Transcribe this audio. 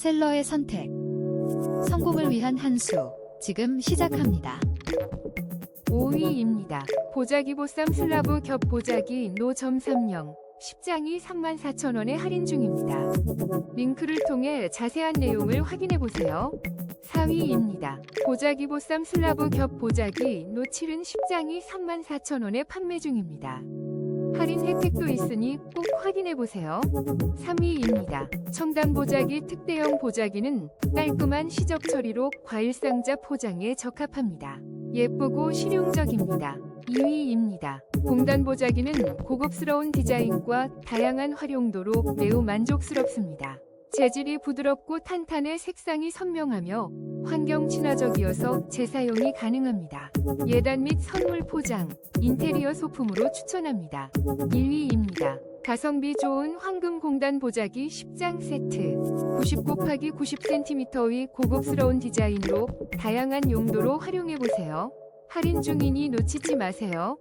셀러의 선택. 성공을 위한 한 수. 지금 시작합니다. 5위입니다. 보자기 보쌈 슬라브 겹 보자기 노점30 10장이 34,000원에 할인 중입니다. 링크를 통해 자세한 내용을 확인해 보세요. 4위입니다. 보자기 보쌈 슬라브 겹 보자기 노7은 10장이 34,000원에 판매 중입니다. 할인 혜택도 있으니 꼭 확인해 보세요. 3위입니다. 청담 보자기 특대형 보자기는 깔끔한 시적 처리로 과일 상자 포장에 적합합니다. 예쁘고 실용적입니다. 2위입니다. 공단 보자기는 고급스러운 디자인과 다양한 활용도로 매우 만족스럽습니다. 재질이 부드럽고 탄탄해 색상이 선명하며 환경 친화적이어서 재사용이 가능합니다. 예단 및 선물 포장, 인테리어 소품으로 추천합니다. 1위입니다. 가성비 좋은 황금 공단 보자기 10장 세트. 90 곱하기 90cm의 고급스러운 디자인으로 다양한 용도로 활용해 보세요. 할인 중이니 놓치지 마세요.